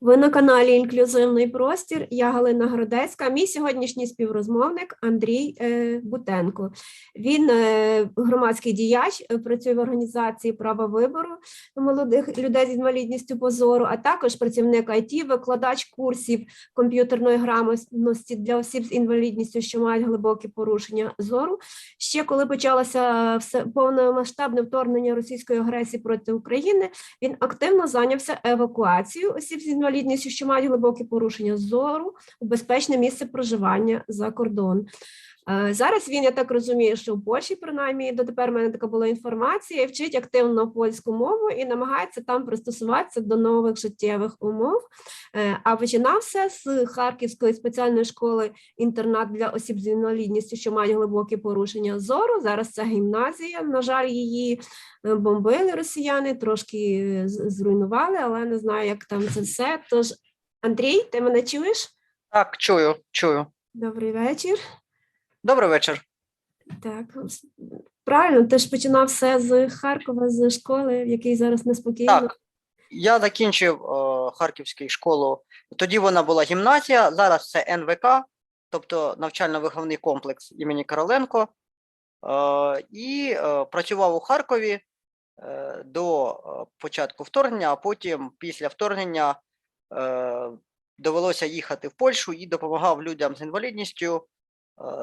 Ви на каналі Інклюзивний простір. Я Галина Городецька. Мій сьогоднішній співрозмовник Андрій е, Бутенко. Він е, громадський діяч, е, працює в організації права вибору молодих людей з інвалідністю по зору, а також працівник IT, викладач курсів комп'ютерної грамотності для осіб з інвалідністю, що мають глибокі порушення зору. Ще коли почалося все повномасштабне вторгнення російської агресії проти України, він активно зайнявся евакуацією осіб з інвалідністю, що мають глибокі порушення зору у безпечне місце проживання за кордон. Е, Зараз він, я так розумію, що в Польщі, принаймні, дотепер в мене така була інформація, вчить активно польську мову і намагається там пристосуватися до нових життєвих умов. Е, А починався з Харківської спеціальної школи інтернат для осіб з інвалідністю, що мають глибокі порушення зору. Зараз це гімназія. На жаль, її е, бомбили росіяни, трошки зруйнували, але не знаю, як там це все. Тож, Андрій, ти мене чуєш? Так, чую, чую. Добрий вечір. Добрий вечір. Так, правильно, ти ж починав все з Харкова, з школи, в якій зараз неспокійно. Так, я закінчив е, Харківську школу. Тоді вона була гімназія, зараз це НВК, тобто навчально-виховний комплекс імені Короленко. Е, і е, працював у Харкові е, до початку вторгнення, а потім після вторгнення е, довелося їхати в Польщу і допомагав людям з інвалідністю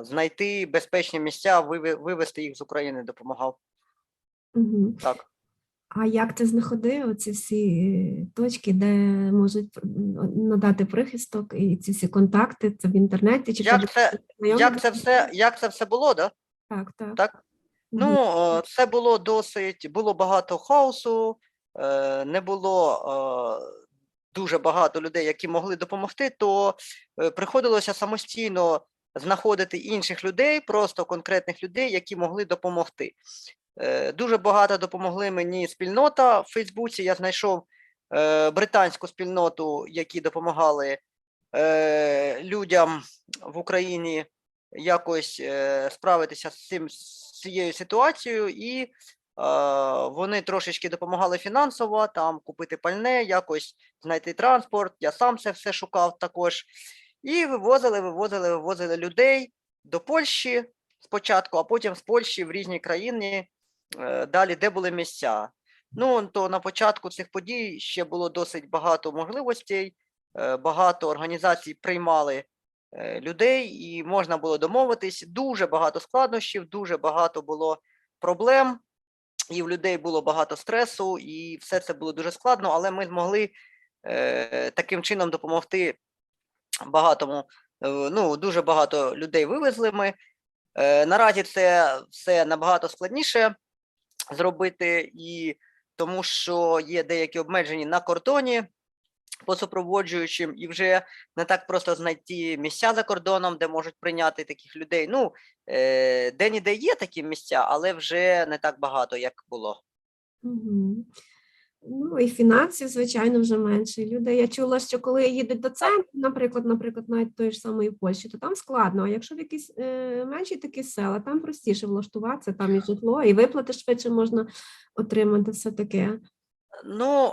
знайти безпечні місця, виве- вивезти їх з України допомагав. Угу. Так. А як ти знаходив ці всі е, точки, де можуть надати прихисток і ці всі контакти? Це в інтернеті чи Як це, як це все, як це все було, да? Так, так. Так? Ну, це було досить, було багато хаосу, е, не було дуже багато людей, які могли допомогти, то е, приходилося самостійно знаходити інших людей, просто конкретних людей, які могли допомогти. Е, Дуже багато допомогли мені спільнота в Фейсбуці. Я знайшов е, британську спільноту, які допомагали е, людям в Україні якось справитися з цим з цією ситуацією, і вони трошечки допомагали фінансово, там купити пальне, якось знайти транспорт. Я сам це все шукав також. І вивозили, вивозили, вивозили людей до Польщі спочатку, а потім з Польщі в різні країни е, далі, де були місця. Ну, то на початку цих подій ще було досить багато можливостей, е, багато організацій приймали е, людей, і можна було домовитись. Дуже багато складнощів, дуже багато було проблем, і в людей було багато стресу, і все це було дуже складно, але ми змогли таким чином допомогти багатому. е, Ну, дуже багато людей вивезли ми. Е, наразі це все набагато складніше зробити, і тому що є деякі обмеження на кордоні по супроводжуючим, і вже не так просто знайти місця за кордоном, де можуть прийняти таких людей. Ну, е, де-ніде є такі місця, але вже не так багато, як було. Мгм. Ну і фінансів, звичайно, вже менше. Люди, я чула, що коли їдуть до центру, наприклад, наприклад, навіть тої ж самої Польщі, то там складно. А якщо в якісь е, менші такі села, там простіше влаштуватися, там і житло, і виплати швидше можна отримати все таке. Ну,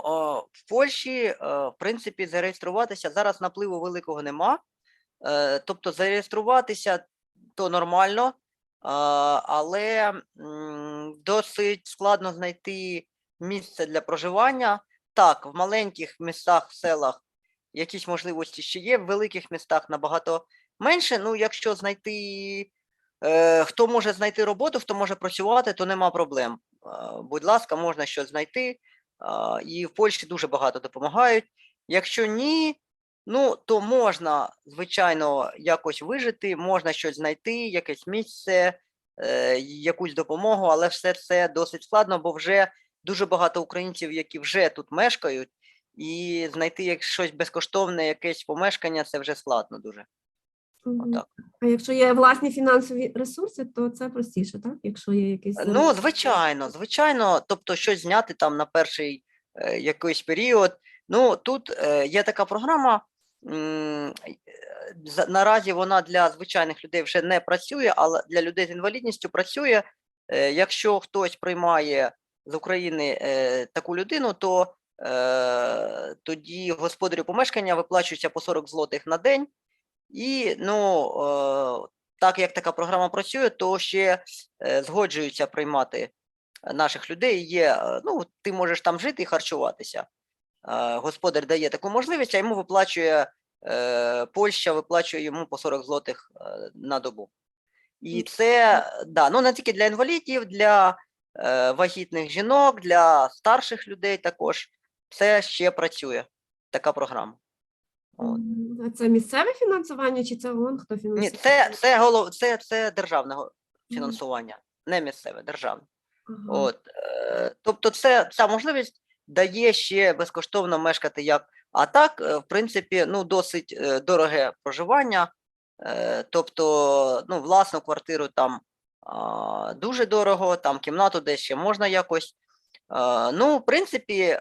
в Польщі, е, в принципі, зареєструватися зараз напливу великого нема. Е, Тобто зареєструватися то нормально, е, але досить складно знайти місце для проживання. Так, в маленьких містах, в селах якісь можливості ще є, в великих містах набагато менше. Ну, якщо знайти, е, хто може знайти роботу, хто може працювати, то нема проблем. Е, Будь ласка, можна щось знайти. А, і в Польщі дуже багато допомагають. Якщо ні, ну то можна, звичайно, якось вижити, можна щось знайти, якесь місце, е, якусь допомогу, але все це досить складно, бо вже дуже багато українців, які вже тут мешкають, і знайти щось безкоштовне, якесь помешкання, це вже складно дуже. Отак. А якщо є власні фінансові ресурси, то це простіше, так? Якщо є якісь Ну, звичайно, звичайно, тобто щось зняти там на перший е, якийсь період. Ну, тут е, є така програма. е, Наразі вона для звичайних людей вже не працює, але для людей з інвалідністю працює. Е, Якщо хтось приймає з України е, таку людину, то е, тоді господарю помешкання виплачується по 40 злотих на день. І ну, е, так як така програма працює, то ще е, згоджуються приймати наших людей. Є, ну, ти можеш там жити і харчуватися. Е, Господар дає таку можливість, а йому виплачує е, Польща, виплачує йому по 40 злотих е, на добу. І це да, ну не тільки для інвалідів, для вагітних жінок, для старших людей також. Це ще працює така програма. От. Це місцеве фінансування чи це ООН, хто фінансує? Ні, це, це, голов, це, це державне фінансування, не місцеве, державне. Ага. От, е, тобто, це ця можливість дає ще безкоштовно мешкати як. А так, е, в принципі, ну досить е, дороге проживання. Е, тобто, ну, власну квартиру там дуже дорого, там кімнату десь ще можна якось. Ну, в принципі,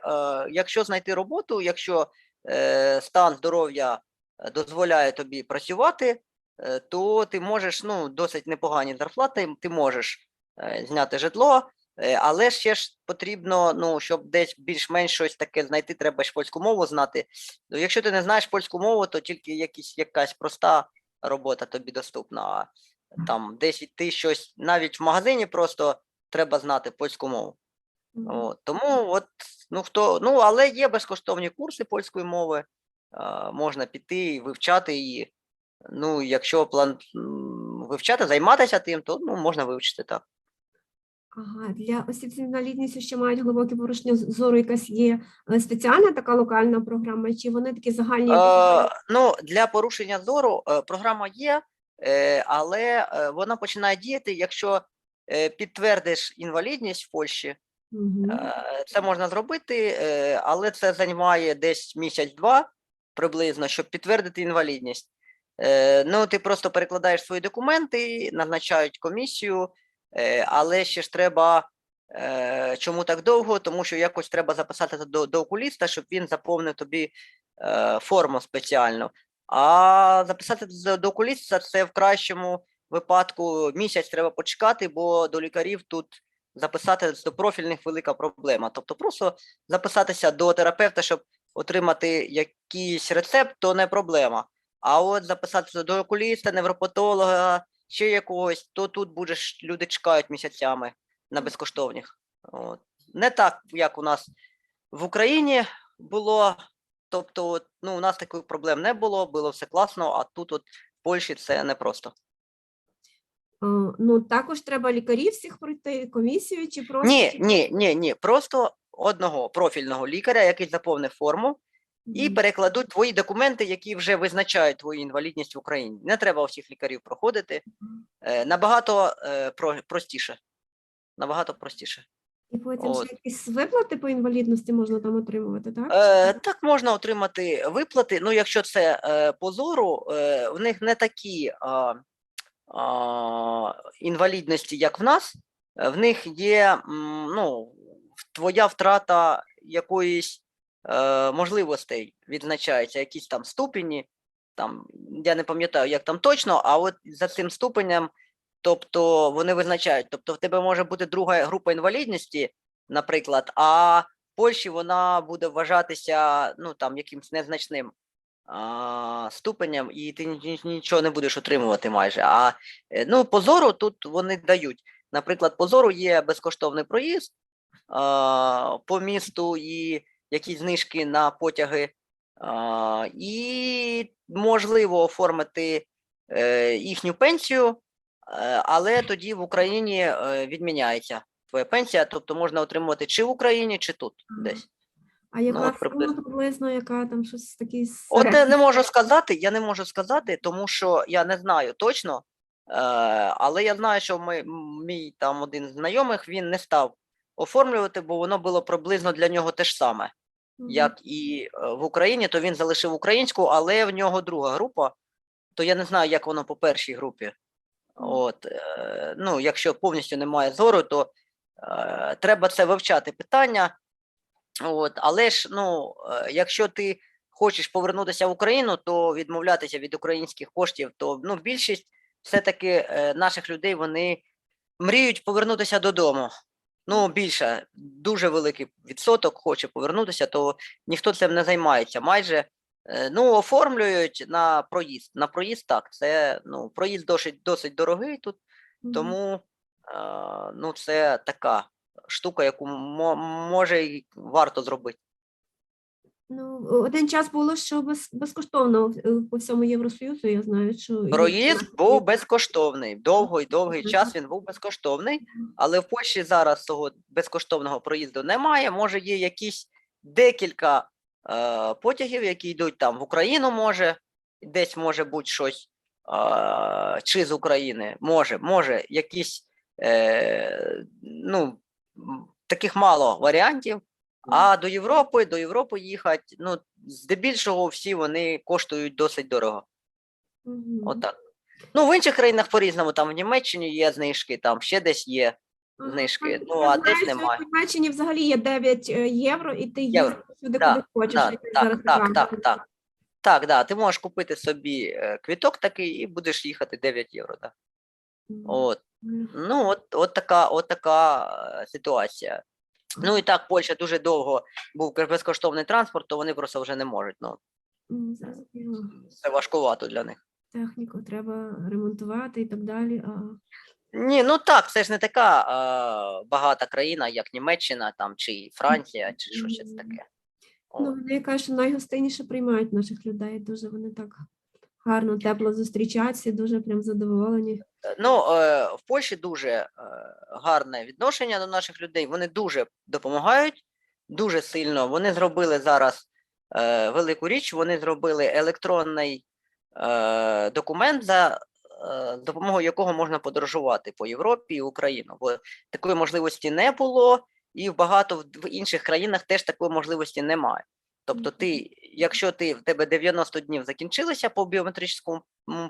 якщо знайти роботу, якщо е, стан здоров'я дозволяє тобі працювати, е, то ти можеш ну, досить непогані зарплати, ти можеш е, зняти житло, але ще ж потрібно, ну, щоб десь більш-менш щось таке знайти, треба ж польську мову знати. Ну, якщо ти не знаєш польську мову, то тільки якісь, якась проста робота тобі доступна. Там десь йти щось, навіть в магазині просто треба знати польську мову. От, тому от, ну хто, ну, але є безкоштовні курси польської мови, а, можна піти і вивчати її. Ну, якщо план вивчати, займатися тим, то ну, можна вивчити так. Ага, для осіб з інвалідністю, що мають глибоке порушення зору, якась є е, спеціальна така локальна програма, чи вони такі загальні? Е, ну, для порушення зору е, програма є, е, але е, вона починає діяти, якщо е, підтвердиш інвалідність в Польщі. Е, Це можна зробити, е, але це займає десь місяць-два приблизно, щоб підтвердити інвалідність. Е, Ну, ти просто перекладаєш свої документи, назначають комісію, е, але ще ж треба. е, Чому так довго? Тому що якось треба записати до, до окуліста, щоб він заповнив тобі е, форму спеціальну. А записати до окуліста це в кращому випадку місяць треба почекати, бо до лікарів тут записати до профільних велика проблема. Тобто просто записатися до терапевта, щоб отримати якийсь рецепт, то не проблема. А от записатися до окуліста, невропатолога, ще якогось, то тут будеш, люди чекають місяцями на безкоштовних. От. Не так, як у нас в Україні було. Тобто, ну, у нас таких проблем не було, було все класно, а тут, от в Польщі, це непросто. А, Ну, також треба лікарів всіх пройти, комісію, чи просто Ні, ні, ні, ні. Просто одного профільного лікаря, який заповнив форму, і перекладуть твої документи, які вже визначають твою інвалідність в Україні. Не треба всіх лікарів проходити. Е, набагато е, простіше. Набагато простіше. І потім От. ще якісь виплати по інвалідності можна там отримувати, так? Е, так можна отримати виплати. Ну, якщо це е, по зору, е, в них не такі а, а, інвалідності, як в нас. Е, В них є ну, твоя втрата якоїсь е, можливостей відзначається, якісь там ступені. Там, я не пам'ятаю, як там точно, а от за цим ступенем, тобто вони визначають. Тобто, в тебе може бути друга група інвалідності, наприклад, а в Польщі вона буде вважатися ну, там, якимось незначним а, ступенем, і ти ні- ні- нічого не будеш отримувати майже. А е, ну, по зору тут вони дають. Наприклад, по зору є безкоштовний проїзд а, по місту і якісь знижки на потяги. А, і можливо оформити е, їхню пенсію, але тоді в Україні е, відміняється твоя пенсія, тобто можна отримувати чи в Україні, чи тут десь. А яка сума приблизно. приблизно, яка там щось такі От не, не можу сказати, я не можу сказати, тому що я не знаю точно. Е, але я знаю, що ми, мій там один з знайомих він не став оформлювати, бо воно було приблизно для нього те ж саме, Мгм. як і е, в Україні, то він залишив українську, але в нього друга група, то я не знаю, як воно по першій групі. От, е, ну, якщо повністю немає зору, то е, треба це вивчати питання. От, але ж, ну, е, якщо ти хочеш повернутися в Україну, то відмовлятися від українських коштів, то ну, більшість все-таки е, наших людей вони мріють повернутися додому. ну більше, дуже великий відсоток хоче повернутися, то ніхто цим не займається. Майже ну, оформлюють на проїзд. На проїзд так, це ну, проїзд досить, досить дорогий тут, тому е, ну, це така штука, яку може і варто зробити. Ну, один час було, що без, безкоштовно е, по всьому Євросоюзу, я знаю, що Проїзд був безкоштовний. Довгий довгий час він був безкоштовний, але в Польщі зараз того безкоштовного проїзду немає. Може, є якісь декілька е, потягів, які йдуть там в Україну, може, десь може бути щось е, чи з України, може, може, якісь е, ну, таких мало варіантів. А до Європи, до Європи їхати, ну, здебільшого всі вони коштують досить дорого. Отак. Ну, в інших країнах по-різному, там в Німеччині є знижки, там ще десь є. Знижки, ну, а десь немає. В Німеччині взагалі є 9 е, євро, і ти їздиш сюди, да, куди хочеш. Да, я зараз так, так, так, так. Так, да, ти можеш купити собі е, квіток такий і будеш їхати 9 євро. Да. От. Ну, от, от така, от така е, ситуація. Ну і так, Польща дуже довго був безкоштовний транспорт, то вони просто вже не можуть. Ну, це важкувато для них. Техніку треба ремонтувати і так далі. А... Ні, ну так, це ж не така е, багата країна, як Німеччина там, чи Франція, чи щось Мгм. таке. Ну, вони кажуть, що найгостинніше приймають наших людей. Дуже вони так гарно, тепло зустрічаються, дуже прям задоволені. Е, Ну, е, в Польщі дуже е, гарне відношення до наших людей. Вони дуже допомагають, дуже сильно. Вони зробили зараз е, велику річ. Вони зробили електронний е, документ, за допомогою якого можна подорожувати по Європі і Україну. Бо такої можливості не було, і в багато в- в інших країнах теж такої можливості немає. Тобто, ти, якщо ти в тебе 90 днів закінчилися по біометричному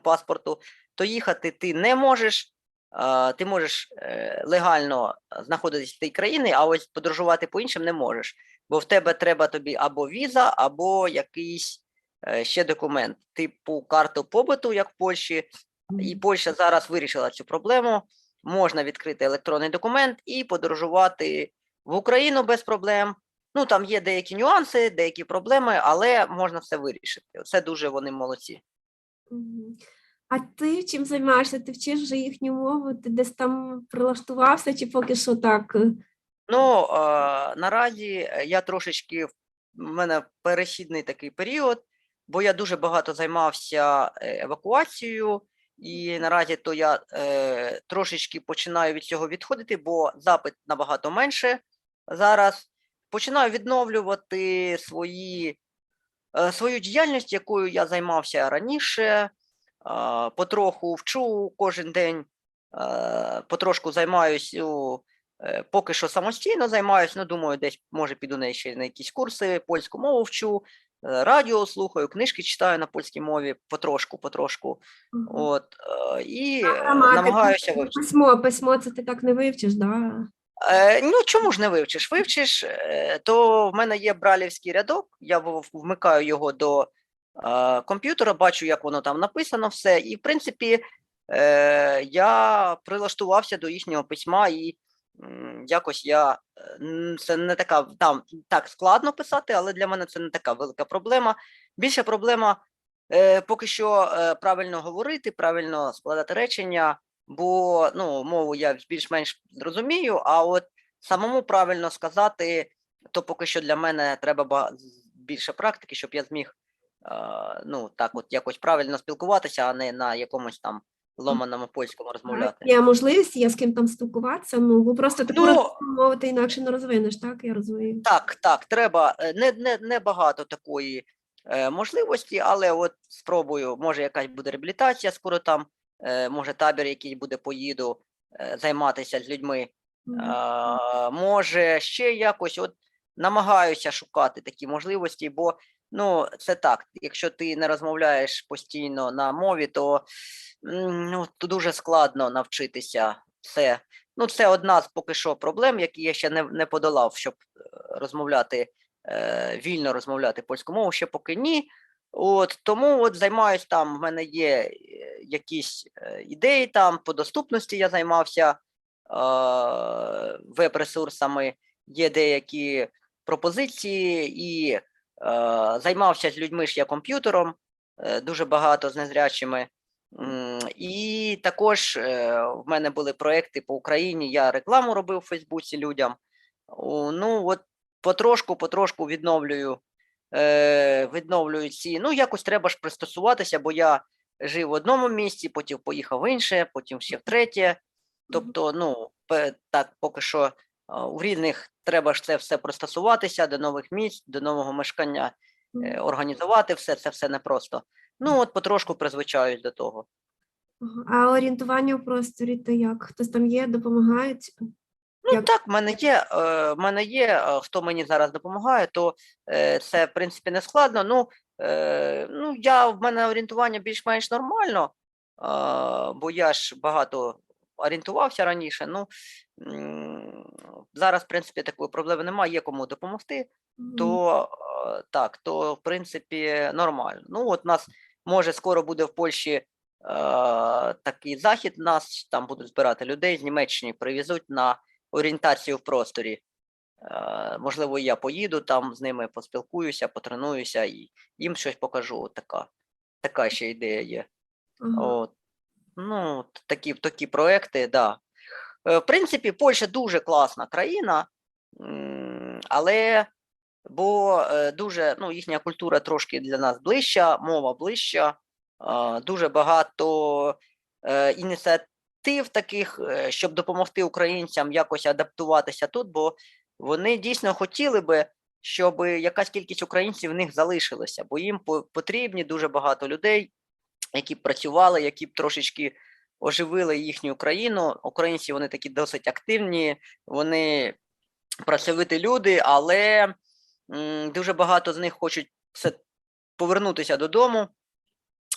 паспорту, то їхати ти не можеш. Ти можеш е, легально знаходитися в тій країні, а ось подорожувати по іншим не можеш. Бо в тебе треба тобі або віза, або якийсь е, ще документ, типу карту побуту, як в Польщі. І Польща зараз вирішила цю проблему. Можна відкрити електронний документ і подорожувати в Україну без проблем. Ну там є деякі нюанси, деякі проблеми, але можна все вирішити. Це дуже вони молодці. А ти чим займаєшся? Ти вчиш вже їхню мову? Ти десь там прилаштувався, чи поки що так? Ну е, наразі я трошечки в мене перехідний такий період, бо я дуже багато займався е, евакуацією, і наразі то я е, трошечки починаю від цього відходити, бо запит набагато менше зараз. Починаю відновлювати свої, е, свою діяльність, якою я займався раніше. а, Потроху вчу кожен день, е, потрошку займаюся. Е, Поки що самостійно займаюся, ну думаю, десь може піду на ще на якісь курси, польську мову вчу, е, радіо слухаю, книжки читаю на польській мові потрошку, потрошку. Мгм. От і А е, граматику, намагаюся вивчити. Письмо, письмо це ти так не вивчиш, да? Е, ну чому ж не вивчиш? Вивчиш, то в мене є бралівський рядок, я вмикаю його до комп'ютера, бачу, як воно там написано, все. І в принципі, е, я прилаштувався до їхнього письма, і якось я е, це не така там так складно писати, але для мене це не така велика проблема. Більша проблема е, поки що е, правильно говорити, правильно складати речення, бо ну, мову я більш-менш зрозумію, а от самому правильно сказати, то поки що для мене треба більше практики, щоб я зміг е, ну, так от якось правильно спілкуватися, а не на якомусь там ломаному польському розмовляти. Є можливість, є з ким там спілкуватися, ну бо просто таку Ну, розмову інакше не розвинеш, так? Я розумію. Так, так, треба е, не, не, не багато такої е, можливості, але от спробую, може якась буде реабілітація, скоро там, е, може табір якийсь буде, поїду е, займатися з людьми. Мгм. А, може, ще якось от намагаюся шукати такі можливості, бо ну, це так, якщо ти не розмовляєш постійно на мові, то ну, то дуже складно навчитися це. Ну, це одна з поки що проблем, які я ще не, не подолав, щоб е, розмовляти е, вільно розмовляти польську мову, ще поки ні. От тому от займаюсь там. В мене є е, якісь е, ідеї там по доступності. Я займався веб-ресурсами, є деякі пропозиції, і е, займався з людьми ж я комп'ютером, е, дуже багато з незрячими. І також е, в мене були проекти по Україні. Я рекламу робив у Фейсбуці людям. Ну, от потрошку, потрошку відновлюю, е, відновлюю ці. Ну, якось треба ж пристосуватися, бо я жив в одному місці, потім поїхав в інше, потім ще в третє. Тобто, ну, так, поки що а, у рідних треба ж це все пристосуватися до нових місць, до нового мешкання, е, організувати все, це все непросто. Ну, от потрошку призвичаюсь до того. А орієнтування в просторі то як? Хтось там є, допомагають? Ну Як- так, в мене є, е, в мене є, е, хто мені зараз допомагає, то е, це в принципі не складно. Ну, е, ну я в мене орієнтування більш-менш нормально, е, бо я ж багато орієнтувався раніше. Ну м, зараз, в принципі, такої проблеми немає, є кому допомогти, то е, так, то в принципі нормально. Ну, от нас може скоро буде в Польщі е, такий захід. Нас там будуть збирати людей з Німеччини, привезуть на орієнтацію в просторі. Е, можливо, я поїду там з ними, поспілкуюся, потренуюся і їм щось покажу. От Така, така ще ідея є. Ага. От. Ну, такі, такі проекти, да. Е, В принципі, Польща дуже класна країна, але бо е, дуже ну, їхня культура трошки для нас ближча, мова ближча, дуже багато е, ініціатив таких, е, щоб допомогти українцям якось адаптуватися тут, бо вони дійсно хотіли би, щоб якась кількість українців в них залишилася, бо їм по- потрібні дуже багато людей, які б працювали, які б трошечки оживили їхню країну. Українці вони такі досить активні, вони працьовиті люди, але дуже багато з них хочуть все повернутися додому.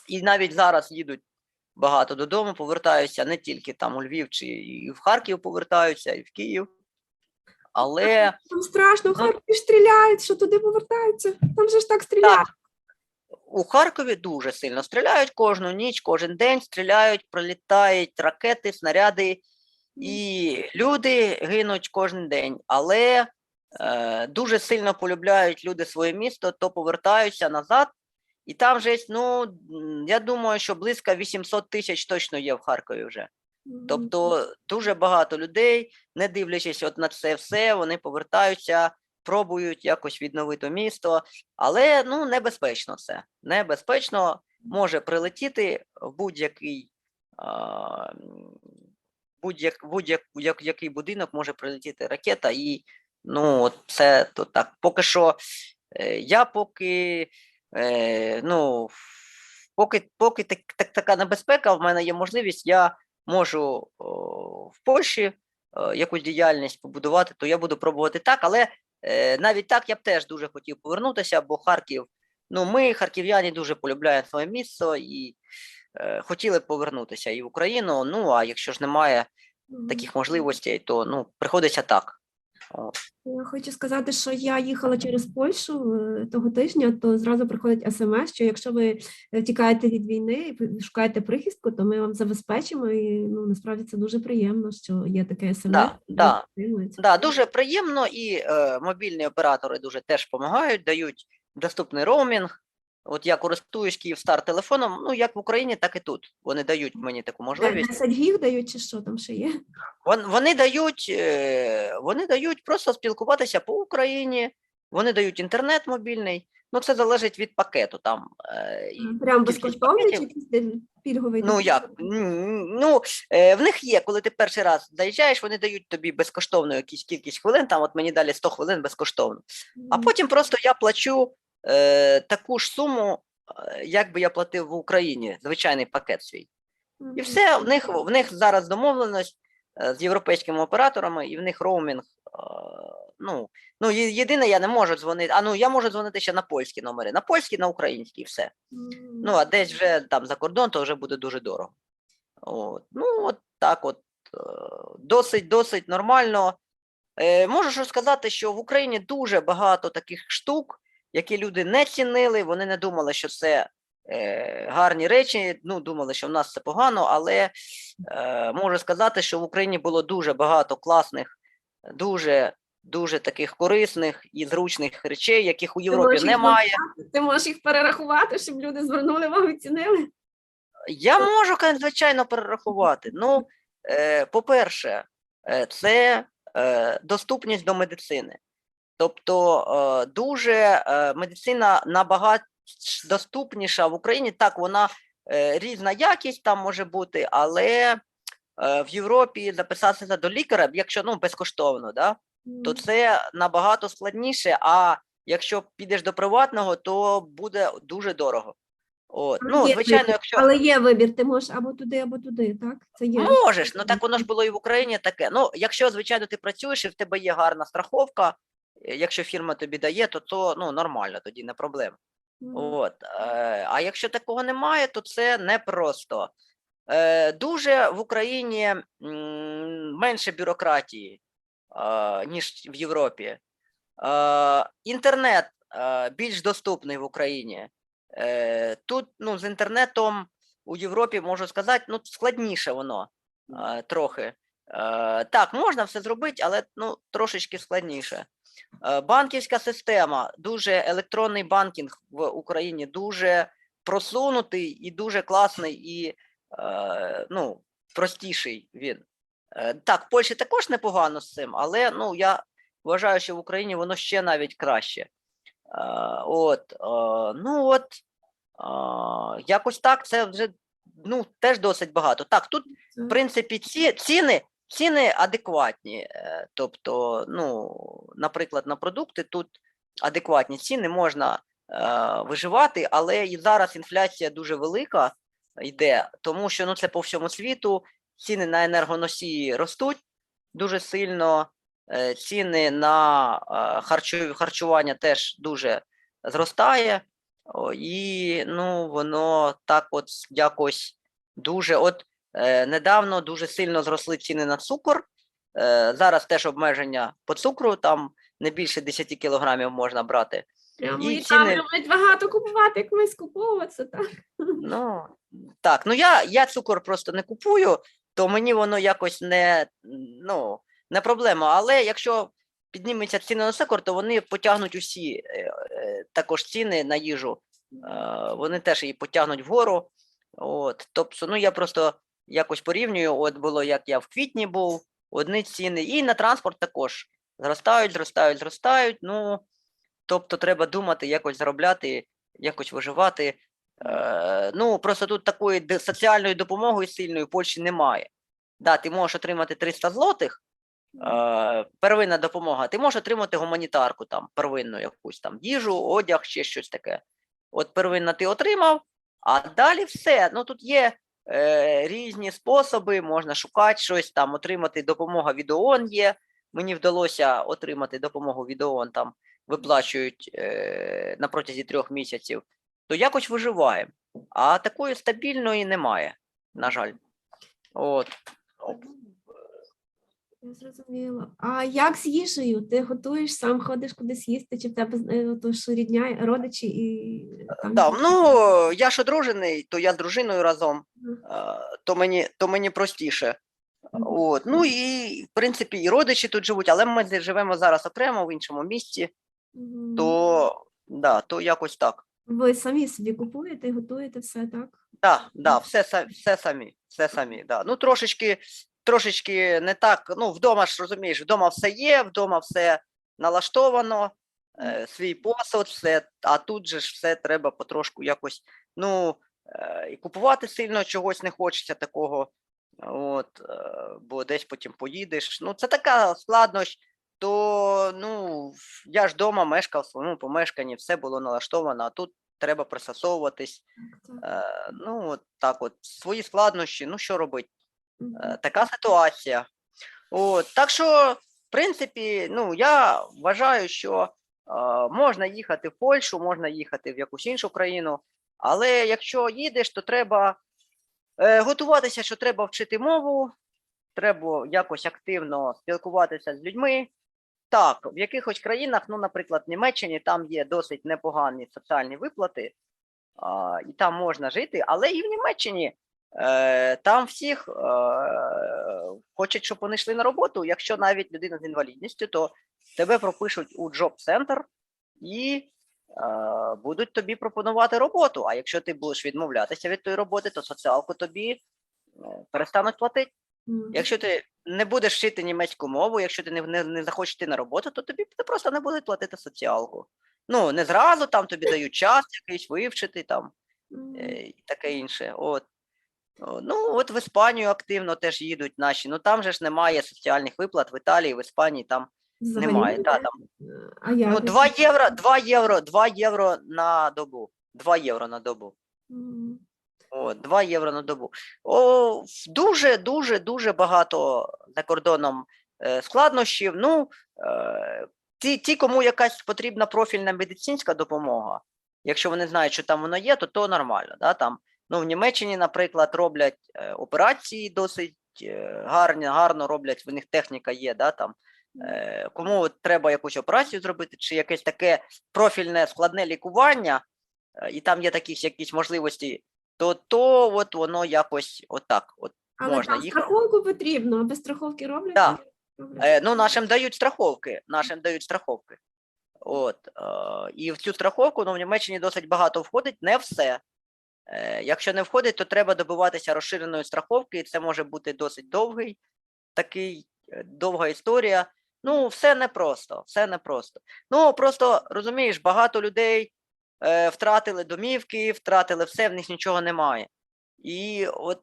І навіть зараз їдуть багато додому, повертаються не тільки там у Львів чи і в Харків повертаються, і в Київ. Але Там страшно, в Ну- Харкові ж стріляють, що туди повертаються. Там же ж так стріляють. так, у Харкові дуже сильно стріляють кожну ніч, кожен день стріляють, прилітають ракети, снаряди, і люди гинуть кожен день. Але е, дуже сильно полюбляють люди своє місто, то повертаються назад. І там же, ну, я думаю, що близько 800 тисяч точно є в Харкові вже. Тобто дуже багато людей, не дивлячись от на це все, вони повертаються, пробують якось відновити місто, але ну небезпечно це. Небезпечно може прилетіти в будь-який а, м, будь-як, будь-як, як- який будинок може прилетіти ракета, і ну це то так. Поки що е, я поки е, ну поки, поки так, так, така небезпека, в мене є можливість, я можу о, в Польщі е, якусь діяльність побудувати, то я буду пробувати так. Але навіть так я б теж дуже хотів повернутися, бо Харків, ну ми, харків'яні, дуже полюбляємо своє місто і е, хотіли б повернутися і в Україну. Ну а якщо ж немає таких можливостей, то ну приходиться так. Я хочу сказати, що я їхала через Польщу е, того тижня, то зразу приходить смс, що якщо ви е, тікаєте від війни і шукаєте прихистку, то ми вам забезпечимо. І ну насправді це дуже приємно, що є таке смс. Да, да. Да, дуже приємно, і е, мобільні оператори дуже теж допомагають, дають доступний роумінг. От я користуюсь Київстар телефоном, ну як в Україні, так і тут. Вони дають мені таку можливість. 10 гіг дають, чи що там ще є? Вон, вони дають, е, вони дають просто спілкуватися по Україні, вони дають інтернет мобільний. Ну, це залежить від пакету. Там, е, і Прям кількість безкоштовний чи пакетів. якийсь де- пільговий? Ну як? М, Ну, е, в них є, коли ти перший раз заїжджаєш, вони дають тобі безкоштовно якусь кількість хвилин, там от мені далі 100 хвилин безкоштовно. А потім просто я плачу е, таку ж суму, е, як би я платив в Україні, звичайний пакет свій. І все, в них, в них зараз домовленість е, з європейськими операторами, і в них роумінг. Ну, ну, єдине, я не можу дзвонити. А ну я можу дзвонити ще на польські номери, на польські, на українські, і все. Ну, а десь вже там за кордон, то вже буде дуже дорого. От. Ну, от так от. Досить, досить нормально. Е, Можу що сказати, що в Україні дуже багато таких штук, які люди не цінили, вони не думали, що це е, гарні речі. Ну, думали, що в нас це погано, але е, можу сказати, що в Україні було дуже багато класних, дуже, дуже таких корисних і зручних речей, яких у Європі їх немає. Ти можеш їх перерахувати, щоб люди звернули увагу і цінили? Я можу, звичайно, перерахувати. Ну, е, по-перше, е, це е, доступність до медицини. Тобто е, дуже е, медицина набагато доступніша в Україні. Так, вона е, різна якість там може бути, але в Європі записатися до лікаря, якщо ну, безкоштовно, да, то це набагато складніше. А якщо підеш до приватного, то буде дуже дорого. От. Але Ну, звичайно, якщо Але є вибір, ти можеш або туди, або туди, так? Це є. Можеш, ну так воно ж було і в Україні таке. Ну, якщо, звичайно, ти працюєш і в тебе є гарна страховка, якщо фірма тобі дає, то то ну, нормально, тоді не проблема. От. Е, а якщо такого немає, то це непросто. Е, дуже в Україні менше бюрократії, е, ніж в Європі. Е, інтернет е, більш доступний в Україні. Е, тут ну, з інтернетом у Європі можу сказати, ну, складніше воно е, трохи. Е, так, можна все зробити, але ну, трошечки складніше. Е, Банківська система, дуже електронний банкінг в Україні дуже просунутий і дуже класний і е, ну, простіший він. Е, Так, в Польщі також непогано з цим, але ну, я вважаю, що в Україні воно ще навіть краще. От, ну от, якось так, це вже ну, теж досить багато. Так, тут в принципі, ці ціни, ціни адекватні. е, Тобто, ну, наприклад, на продукти тут адекватні ціни можна е, виживати, але і зараз інфляція дуже велика йде, тому що ну, це по всьому світу. Ціни на енергоносії ростуть дуже сильно, е, ціни на е, харчу- харчування теж дуже зростає. О, і ну, воно так от якось дуже. От недавно дуже сильно зросли ціни на цукор. Е, зараз теж обмеження по цукру, там не більше 10 кілограмів можна брати. Прямо і і там ціни- люблять багато купувати, як ми скуповуватися, так? Ну так, ну я, я цукор просто не купую, то мені воно якось не, ну, не проблема. Але якщо підніметься ціни на цукор, то вони потягнуть усі е, е, також ціни на їжу. Е, вони теж її потягнуть вгору. От, тобто, ну я просто якось порівнюю. От було, як я в квітні був, одні ціни, і на транспорт також зростають, зростають, зростають. Ну, тобто, треба думати, якось заробляти, якось виживати. Е, ну, просто тут такої соціальної допомоги сильної в Польщі немає. Да, ти можеш отримати 300 злотих, е, первинна допомога, ти можеш отримати гуманітарку, там, первинну якусь там їжу, одяг, ще щось таке. От первинна ти отримав, а далі все. Ну тут є е, різні способи, можна шукати щось там, отримати допомога від ООН є. Мені вдалося отримати допомогу від ООН, там виплачують е, на протязі трьох місяців, то якось виживаємо. А такої стабільної немає, на жаль. От. Я зрозуміла. А як з їжею? Ти готуєш, сам ходиш кудись їсти, чи в тебе е, рідня, родичі і там Да, ну, я ж одружений, то я з дружиною разом, то мені, то мені простіше. От. Ну і в принципі і родичі тут живуть, але ми живемо зараз окремо в іншому місті, то, да, то якось так. Ви самі собі купуєте і готуєте все, так? Да, да, все, все самі, все самі. Да. Ну, трошечки, трошечки не так. Ну, вдома ж розумієш, вдома все є, вдома все налаштовано, е, свій посуд, все, а тут же ж все треба потрошку якось. Ну, е, і купувати сильно чогось не хочеться такого. От, е, бо десь потім поїдеш. Ну, це така складнощ. То ну, я ж вдома мешкав в своєму помешканні, все було налаштовано, а тут треба пристосовуватись. Е, ну, от так от, свої складнощі, ну що робити? Е, така ситуація. От, так що, в принципі, ну, я вважаю, що е, можна їхати в Польщу, можна їхати в якусь іншу країну, але якщо їдеш, то треба е, готуватися, що треба вчити мову, треба якось активно спілкуватися з людьми. Так, в якихось країнах, ну, наприклад, в Німеччині, там є досить непогані соціальні виплати. а, і там можна жити, але і в Німеччині там всіх е, хочуть, щоб вони йшли на роботу. Якщо навіть людина з інвалідністю, то тебе пропишуть у джоб-центр і е, будуть тобі пропонувати роботу. А якщо ти будеш відмовлятися від тої роботи, то соціалку тобі е, перестануть платити. Якщо ти не будеш вчити німецьку мову, якщо ти не, не, не захочеш йти на роботу, то тобі просто не будуть платити соціалку. Ну, не зразу там тобі дають час якийсь вивчити там е, і таке інше. От. Ну, от в Іспанію активно теж їдуть наші. Ну там же ж немає соціальних виплат в Італії, в Іспанії там Взагалі немає. Та, там, А як? ну, 2 євро, 2 євро, 2 євро на добу. 2 євро на добу. М. О, 2 євро на добу. О, дуже, дуже, дуже багато за кордоном е, складнощів. Ну, е, ті, ті, кому якась потрібна профільна медицинська допомога, якщо вони знають, що там воно є, то то нормально. Да? Там, ну, в Німеччині, наприклад, роблять е, операції досить е, гарні, гарно роблять, в них техніка є, да, там. Е, кому треба якусь операцію зробити, чи якесь таке профільне складне лікування, е, і там є такі якісь можливості то то от воно якось отак. От. Але можна там їхати. страховку потрібно, а без страховки роблять? Так. Е, ну, нашим дають страховки. Нашим дають страховки. От, е, і в цю страховку ну, в Німеччині досить багато входить, не все. Е, якщо не входить, то треба добиватися розширеної страховки, і це може бути досить довгий, такий е, довга історія. Ну, все непросто, все непросто. Ну, просто розумієш, багато людей е, втратили домівки, втратили все, в них нічого немає. І от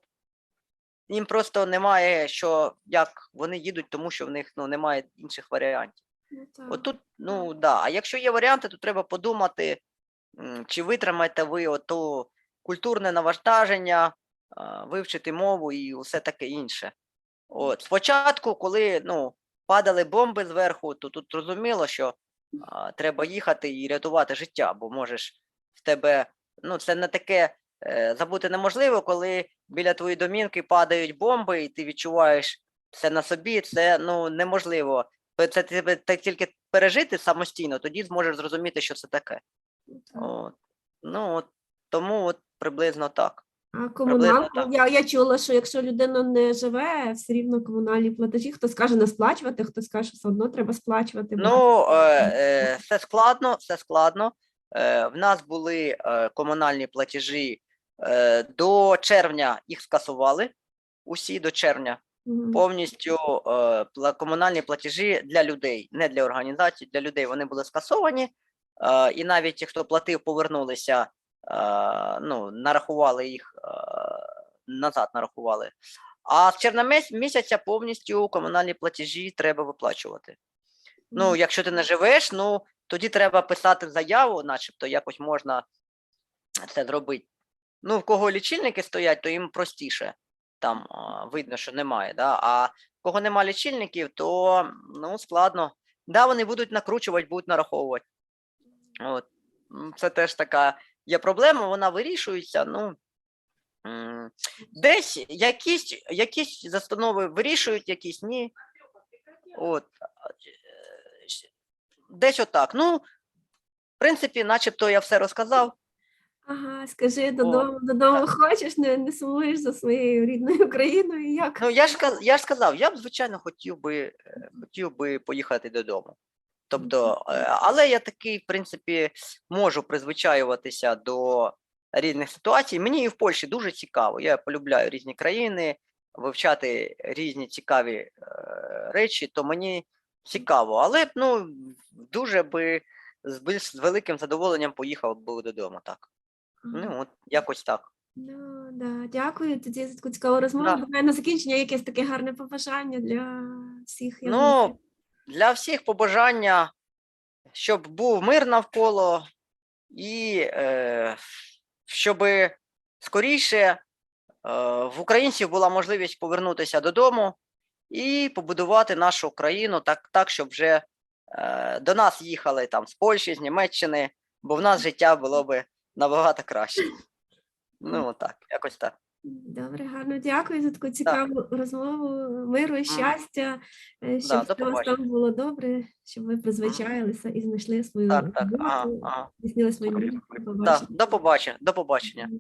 їм просто немає, що як вони їдуть, тому що в них ну, немає інших варіантів. Ну, так. От тут, ну да. А якщо є варіанти, то треба подумати, чи витримаєте ви ото культурне навантаження, вивчити мову і все таке інше. От спочатку, коли ну, падали бомби зверху, то тут зрозуміло, що а, треба їхати і рятувати життя, бо можеш в тебе, ну це не таке е, забути неможливо, коли біля твоєї домінки падають бомби, і ти відчуваєш це на собі, це ну неможливо. Це тебе так тільки пережити самостійно, тоді зможеш зрозуміти, що це таке. От. Ну от тому от приблизно так. А комуналку, так. я, я чула, що якщо людина не живе, все рівно комунальні платежі, хто скаже не сплачувати, хто скаже, що все одно треба сплачувати. Ну, е, е, все складно, все складно. Е, в нас були е, комунальні платежі е, до червня їх скасували. Усі до червня. Мгм. Повністю е, комунальні платежі для людей, не для організацій, для людей вони були скасовані. Е, і навіть ті, хто платив, повернулися, ну, нарахували їх е, назад, нарахували. А з червня місяця повністю комунальні платежі треба виплачувати. Ну, якщо ти не живеш, ну тоді треба писати заяву, начебто якось можна це зробити. Ну, в кого лічильники стоять, то їм простіше. Там видно, що немає. Да? А в кого нема лічильників, то ну, складно. Да, вони будуть накручувати, будуть нараховувати. От. Це теж така є проблема, вона вирішується. Ну, десь якісь, якісь застанови вирішують, якісь ні. От. е, Десь отак. Ну, в принципі, начебто я все розказав. Ага, скажи додому, додому хочеш, не, не сумуєш за своєю рідною країною. Як? Ну, я ж я ж сказав, я б, звичайно, хотів би, е, хотів би поїхати додому. Тобто, е, але я такий, в принципі, можу призвичаюватися до різних ситуацій. Мені і в Польщі дуже цікаво. Я полюбляю різні країни, вивчати різні цікаві е, речі, то мені цікаво. Але ну, дуже би з, з великим задоволенням поїхав би додому. Так. Ну, от якось так. Ну, да, дякую тоді за таку цікаву розмову. Да. На закінчення якесь таке гарне побажання для всіх. я Ну, думаю. Для всіх побажання, щоб був мир навколо, і е, щоб скоріше е, в українців була можливість повернутися додому і побудувати нашу країну так, так щоб вже е, до нас їхали там з Польщі, з Німеччини, бо в нас життя було би набагато краще. Ну, так, якось так. Добре, гарно дякую за таку цікаву розмову. Миру і щастя, е, щоб да, у вас там було добре, щоб ви призвичаїлися і знайшли свою здійснили Добре. Так, до побачення, до побачення.